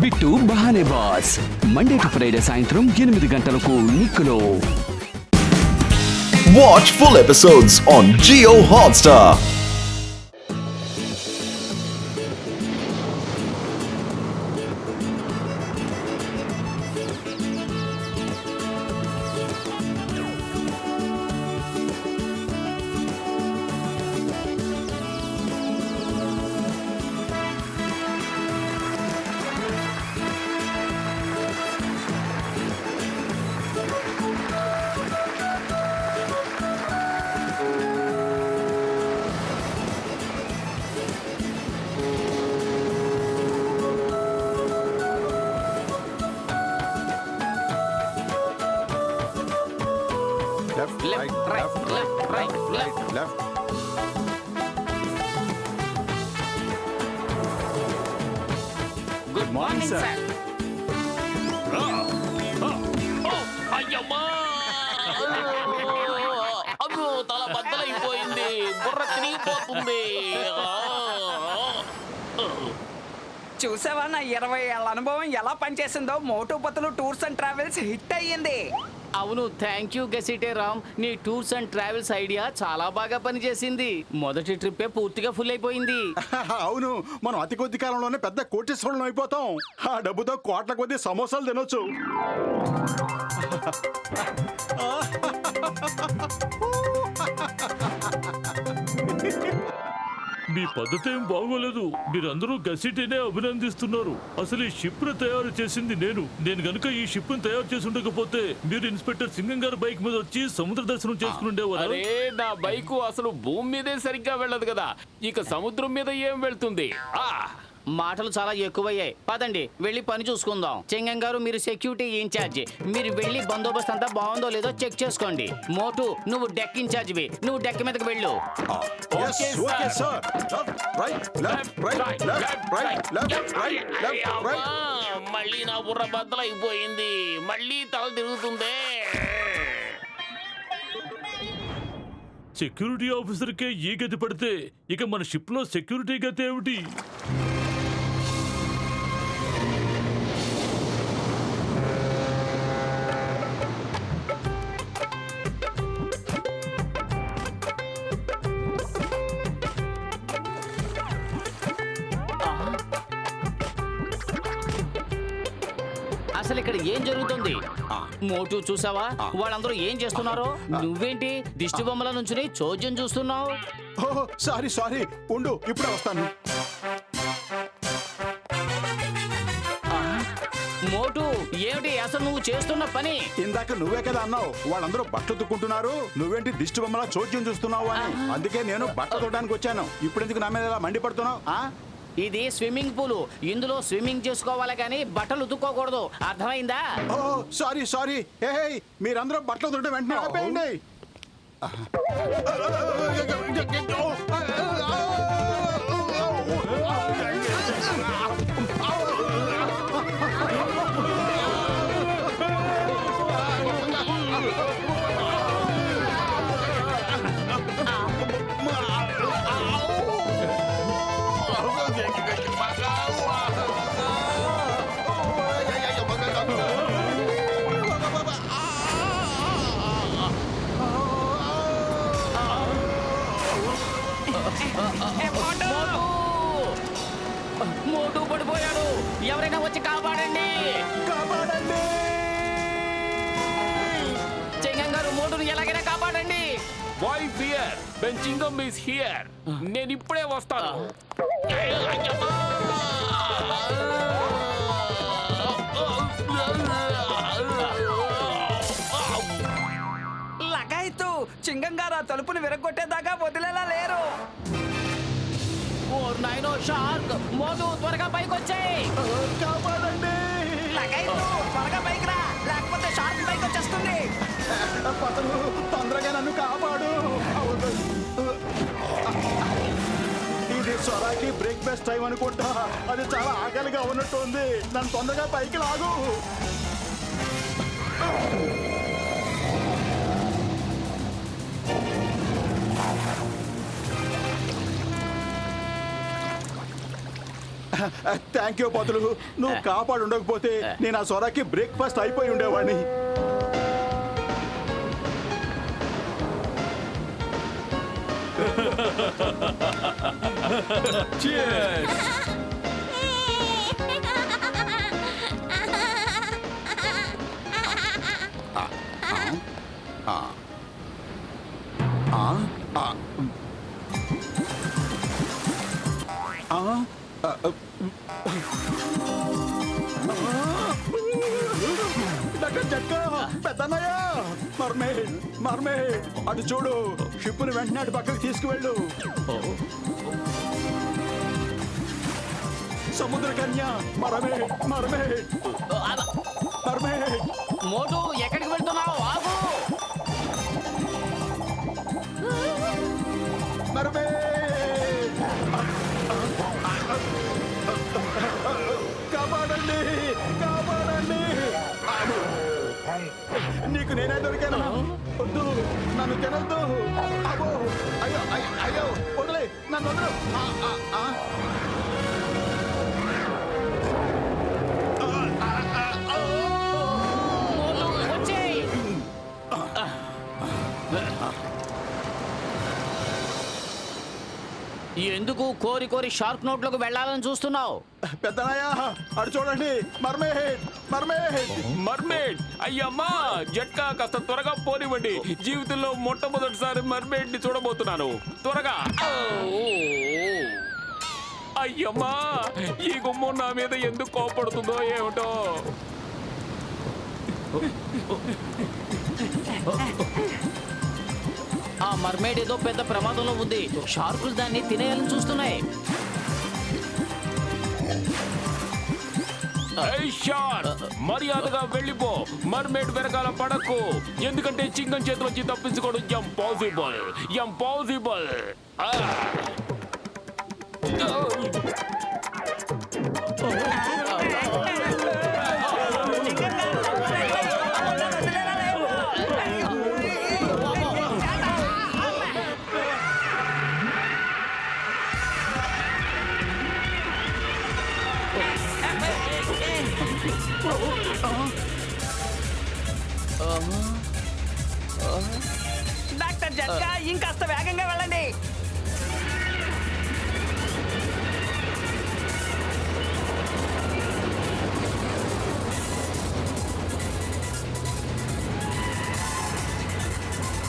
Bit బహానే boss Monday to Friday సాయంత్రం ఎనిమిది గంటలకు నిక్కులో Watch full episodes on Geo Hotstar. Left, good morning, sir. అమ్మో తల బద్దలైపోయింది బుర్ర తిరిగిపోతుంది చూసావా నా ఇరవై ఏళ్ళ అనుభవం ఎలా పనిచేసిందో మోటోపతులు టూర్స్ అండ్ ట్రావెల్స్ హిట్ అయ్యింది అవును థ్యాంక్ యూ గెసిటే రామ్. నీ టూర్స్ అండ్ ట్రావెల్స్ ఐడియా చాలా బాగా పనిచేసింది. మొదటి ట్రిప్పే పూర్తిగా ఫుల్ అయిపోయింది. అవును మనం అతి కొద్ది కాలంలోనే పెద్ద కోటీశ్వరులం అయిపోతాం. ఆ డబ్బుతో కోట్ల కొద్ది సమోసాలు తినొచ్చు. మీ పద్ధతి ఏం బాగోలేదు. మీరందరూ గసిటినే అభినందిస్తున్నారు. అసలు ఈ షిప్ను తయారు చేసింది నేను. నేను గనుక ఈ షిప్ను తయారు చేసి ఉండకపోతే మీరు ఇన్స్పెక్టర్ సింగం గారి బైక్ మీద వచ్చి సముద్ర దర్శనం చేసుకుని ఉండేవారు? అరే నా బైకు అసలు భూమి మీదే సరిగ్గా వెళ్ళదు కదా. ఇక సముద్రం మీద ఏం వెళ్తుంది? ఆ! మాటలు చాలా ఎక్కువయ్యాయి. పదండి వెళ్ళి పని చూసుకుందాం. చెంగం గారు మీరు సెక్యూరిటీ ఇన్ఛార్జ్ మీరు వెళ్ళి బందోబస్తు అంతా బాగుందో లేదో చెక్ చేసుకోండి. మోటు నువ్వు డెక్ ఇన్ఛార్జివి నువ్వు డెక్ మీదకి వెళ్ళు. మళ్ళీ నా బుర్ర బద్దలైపోయింది. మళ్ళీ తల తిరుగుతుందే. సెక్యూరిటీ ఆఫీసర్ కే ఈ గతి పడితే ఇక మన షిప్లో సెక్యూరిటీ గతి ఏమిటి? మోటు చూసావా? వాళ్ళందరూ ఏం చేస్తున్నారో? నువ్వేంటి? దిష్టి బొమ్మల నుంచి చోద్యం చూస్తున్నావు? Sorry sorry. ఉండు ఇప్పుడే వస్తాను. మోటు ఏమిటి అసలు నువ్వు చేస్తున్న పని? ఇందాక నువ్వే కదా అన్నావు వాళ్ళందరూ బట్టలు తుక్కుంటున్నారు నువ్వేంటి దిష్టి బొమ్మలా చోద్యం చూస్తున్నావు అని. అందుకే నేను బట్టలు తుక్కడానికి వచ్చాను. ఇప్పుడు ఎందుకు నా మీద ఇలా మండిపడుతున్నావు ఆ? ఇది స్విమ్మింగ్ పూల్ ఇందులో స్విమ్మింగ్ చేసుకోవాలి కానీ బట్టలు ఉతుక్కోకూడదు అర్థమైందా ఓ సారీ సారీ హే మీరందరూ బట్టలు తుట్టే వెంటనే ఆపేయండి తలుపుని విరగొట్టేదాకా వదిలేలా లేరు. ఓ నైనో షార్క్ మోటు త్వరగా పైకి వచ్చాయి కాపాడండి త్వరగా పైకి రా లేకపోతే షార్క్ పైకి వచ్చేస్తుంది పతను తొందరగా నన్ను కాపాడు. ఇది స్వరాకి బ్రేక్ బెస్ట్ టైం అనుకుంటా. అది చాలా ఆకలిగా ఉన్నట్టు ఉంది నన్ను తొందరగా పైకి లాగు. థ్యాంక్ యూ పతులు నువ్వు కాపాడు ఉండకపోతే నేను ఆ సొరకి బ్రేక్ఫాస్ట్ అయిపోయి ఉండేవాడిని. ఆ, ఆ, ఆ, ఆ, దగ్గర చెక్క పెద్దన్నయ్య మర్మే మర్మే. అటు చూడు షిప్పుని వెంటనే అటు పక్కకి తీసుకువెళ్ళు. సముద్ర కన్య మరమే మరమే. మరమే. మోటు ఎక్కడికి వెళ్తున్నావు? ఆగు మరమే. నీకు నేనే దొరికాను. వద్దు. నన్ను తినొద్దు. అయ్యో అయ్యో వదిలే. నన్ను వదలు. ఎందుకు కోరి కోరి షార్క్ నోట్లోకి వెళ్ళాలని చూస్తున్నావు? పెద్దనాయ అటు చూడండి. మర్మేడ్ మర్మేడ్ మర్మేడ్ అయ్యమ్మా జట్కా కాస్త త్వరగా పోనివ్వండి. జీవితంలో మొట్టమొదటిసారి మర్మేడ్ని చూడబోతున్నాను. త్వరగా! అయ్యమ్మా ఈ గుమ్మం నా మీద ఎందుకు కోపడుతుందో ఏమిటో? ఆ మర్మేడ్ ఏదో పెద్ద ప్రమాదంలో ఉంది. షార్కులు దాన్ని తినేయాలని చూస్తున్నాయి. మర్యాదగా వెళ్ళిపో. మర్మేడ్ వెనకాల పడకు. ఎందుకంటే చింగం చేతిలోంచి తప్పించుకోవడం impossible impossible doctor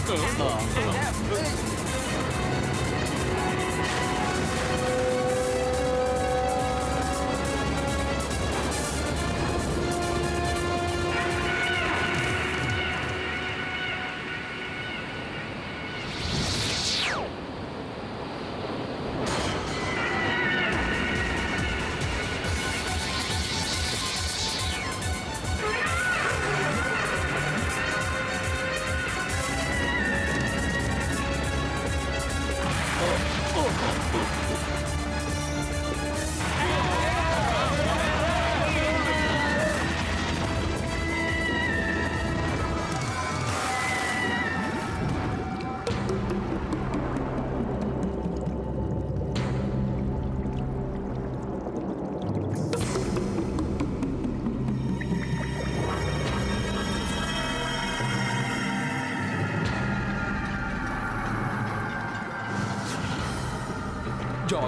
そう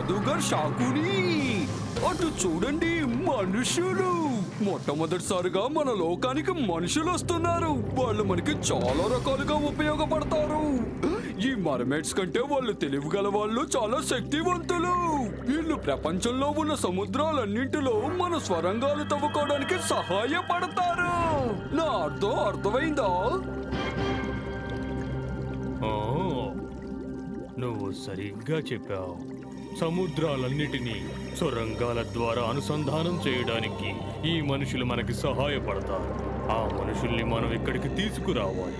Jadugar Shakuni. అటు చూడండి మనుషులు. మొట్టమొదటిసారిగా మన లోకానికి మనుషులు వస్తున్నారు. వాళ్ళు మనకి చాలా రకాలుగా ఉపయోగపడతారు. ఈ మర్మెట్స్ కంటే వాళ్ళు తెలివిగల వాళ్ళు చాలా శక్తివంతులు. వీళ్ళు ప్రపంచంలో ఉన్న సముద్రాలన్నింటిలో మన స్వరంగాలు తవ్వుకోవడానికి సహాయపడతారు. నా అర్థం అర్థమైందా? నువ్వు సరిగ్గా చెప్పావు. సముద్రాలన్నిటినీ సొరంగాల ద్వారా అనుసంధానం చేయడానికి ఈ మనుషులు మనకి సహాయపడతారు. ఆ మనుషుల్ని మనం ఇక్కడికి తీసుకురావాలి.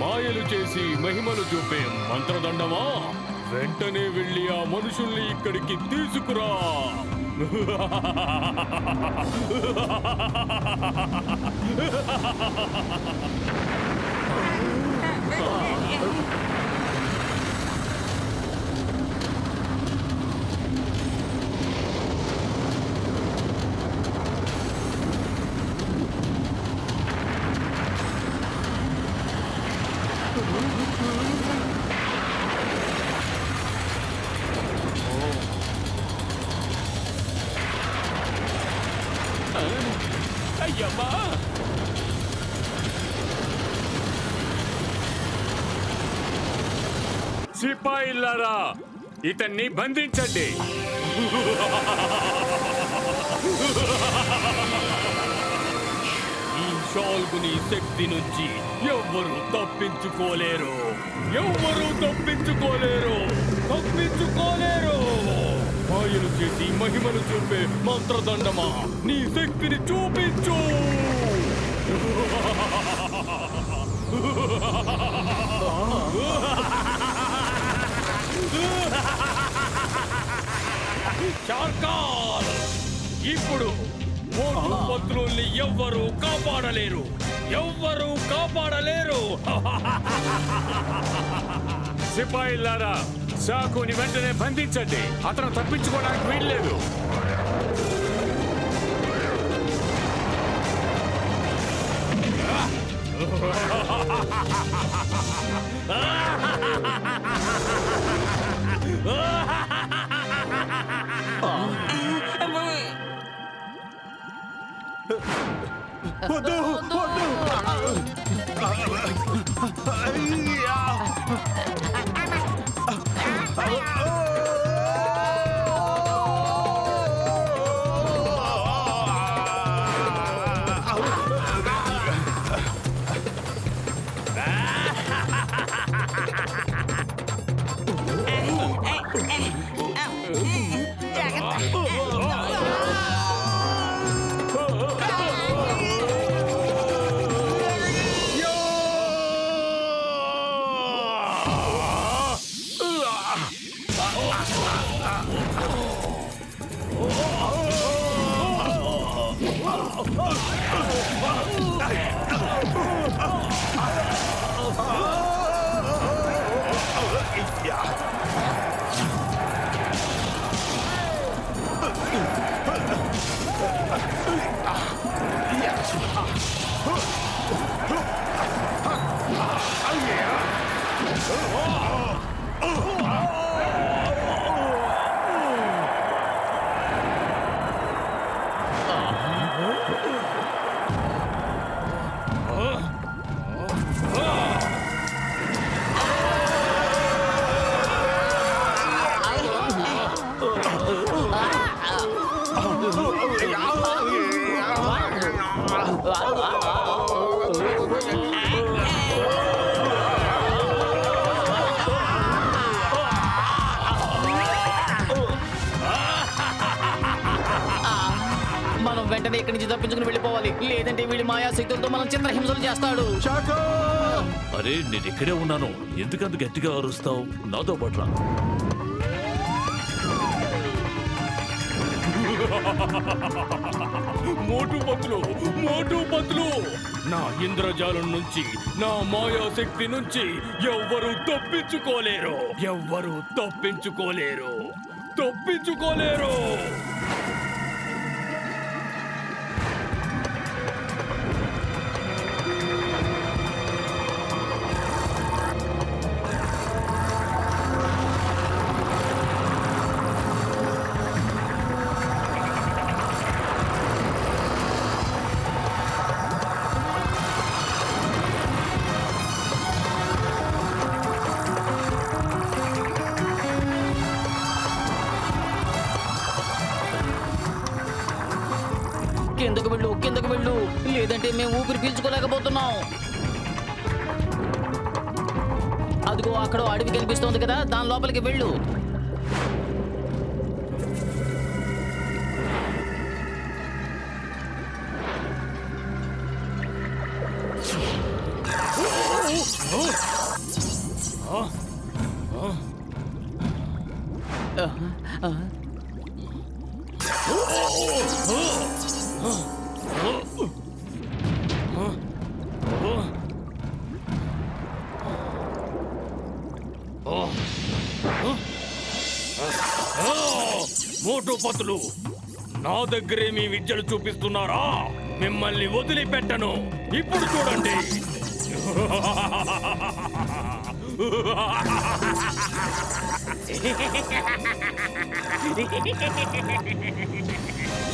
మాయలు చేసి మహిమలు చూపే మంత్రదండమా? వెంటనే వెళ్ళి ఆ మనుషుల్ని ఇక్కడికి తీసుకురా. అయ్యమ్మా ఇతన్ని బంధించండి. ఈ షాల్గుని శక్తి నుంచి ఎవరు తప్పించుకోలేరు. ఎవరు తప్పించుకోలేరు. తప్పించుకోలేరు. మాయలు చేసి మహిమను చూపే మంత్రదండమా? నీ శక్తిని చూపించు! చార్కాల్ ఇప్పుడు మోటు పత్రుల్ని ఎవ్వరు కాపాడలేరు. ఎవ్వరు కాపాడలేరు. సిపాయిల్లారా సాకుని వెంటనే బంధించండి. అతను తప్పించుకోవడానికి వీల్లేదు. వద్దు వద్దు. వీడి మాయా శక్తులతో మనం చిత్రహింసలు చేస్తాడు. అరే నేను ఇక్కడే ఉన్నాను. ఎందుకంత గట్టిగా అరుస్తావు? నాతో పట్ల మోటు పత్రులు మోటు పత్రులు నా ఇంద్రజాలం నుంచి నా మాయాశక్తి నుంచి ఎవ్వరు తప్పించుకోలేరు. ఎవ్వరు తప్పించుకోలేరు. తప్పించుకోలేరు. లేదంటే మేము ఊపిరి పీల్చుకోలేకపోతున్నాం అదిగో అక్కడ అడవి కనిపిస్తోంది కదా దాని లోపలికి వెళ్ళు Oh! పత్రులు నా దగ్గరే మీ విద్యలు చూపిస్తున్నారా? మిమ్మల్ని వదిలిపెట్టను. ఇప్పుడు చూడండి.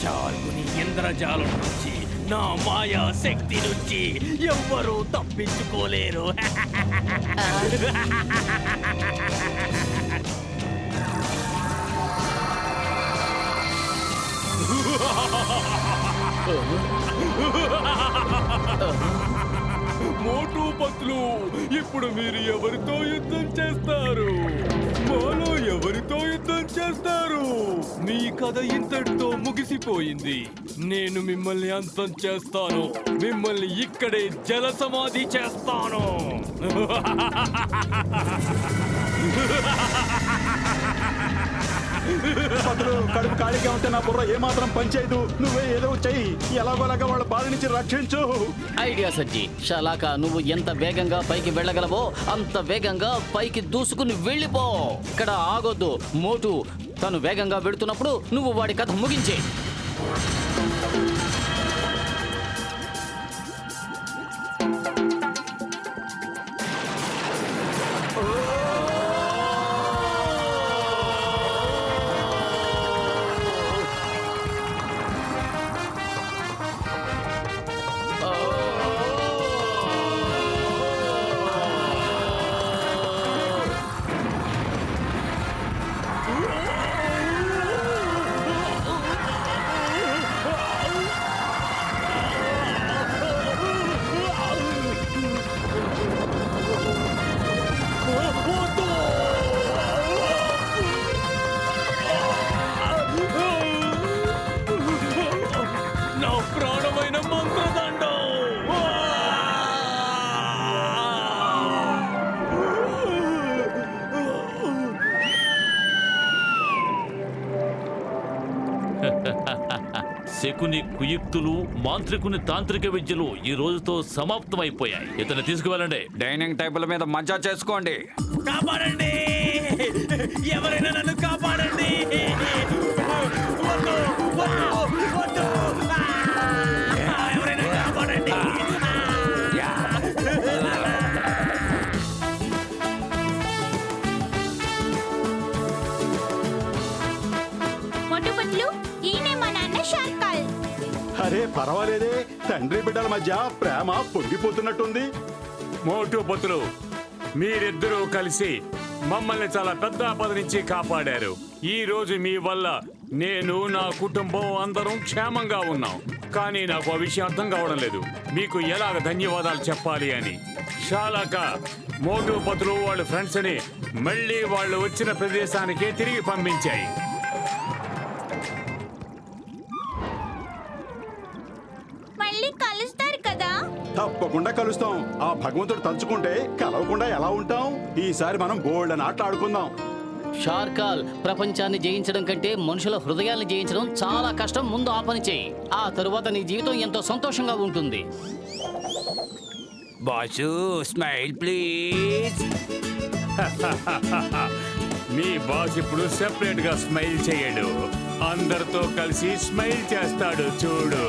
చాలుని ఇంద్రజాలం నుంచి నా మాయా శక్తి నుంచి ఎవ్వరూ తప్పించుకోలేరు. మోటూ పత్లు ఇప్పుడు మీరు ఎవరితో యుద్ధం చేస్తారు? మాలో ఎవరితో యుద్ధం చేస్తారు? మీ కథ ఇంతటితో ముగిసిపోయింది. నేను మిమ్మల్ని అంతం చేస్తాను. మిమ్మల్ని ఇక్కడే జల సమాధి చేస్తాను. పతులు కడుపు ఖాళీగా ఉంటే నా బుర్ర ఏమాత్రం పనిచేయదు. నువ్వే ఏదో చెయ్యి. ఎలాగోలాగా వాళ్ళ బాధ నుంచి రక్షించు. ఐడియా సజ్జి షలాక నువ్వు ఎంత వేగంగా పైకి వెళ్ళగలవో అంత వేగంగా పైకి దూసుకుని వెళ్ళిపో. ఇక్కడ ఆగొద్దు. మోటు తను వేగంగా వెళుతున్నప్పుడు నువ్వు వాడి కథ ముగించే. కుయుక్తులు మాంత్రికుని తాంత్రిక విద్యలు ఈ రోజుతో సమాప్తమైపోయాయి. ఇతను తీసుకువెళ్ళండి. డైనింగ్ టేబుల్ మీద మజా చేసుకోండి. కాపాడండి! ఎవరైనా నన్ను కాపాడండి! తండ్రి బిడ్డల మధ్య ప్రేమ పొంగిపోతున్నట్టుంది. మోటు పొత్తులు మీరిద్దరూ కలిసి మమ్మల్ని చాలా పెద్ద ఆపద నుంచి కాపాడారు. ఈ రోజు మీ వల్ల నేను నా కుటుంబం అందరం క్షేమంగా ఉన్నాం. కానీ నాకు ఆ విషయం అర్థం కావడం లేదు. మీకు ఎలాగ ధన్యవాదాలు చెప్పాలి అని. చాలాక మోటు పతులు వాళ్ళ ఫ్రెండ్స్ని మళ్ళీ వాళ్ళు వచ్చిన ప్రదేశానికే తిరిగి పంపించాయి. తప్పకుండా కలుస్తాం. ఆ భగవంతుడు తలుచుకుంటే కలవకుండా ఎలా ఉంటాం? ఈసారి మనం బోల్డ్ అని ఆట ఆడుకుందాం. షార్కాల్ ప్రపంచాన్ని జయించడం కంటే మనుషుల హృదయాల్ని జయించడం చాలా కష్టం. ముందు ఆ పని చేయి. ఆ తరువాత నీ జీవితం ఎంతో సంతోషంగా ఉంటుంది. Boss smile please me boss ఇప్పుడు సెపరేట్గా స్మైల్ చేయడు. అందరితో కలిసి స్మైల్ చేస్తాడు చూడు.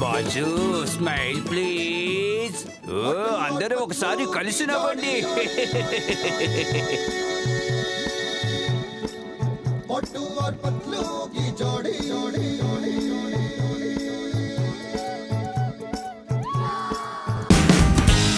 Boss smile please. ఓ అందరూ ఒకసారి కలిసి నవ్వండి.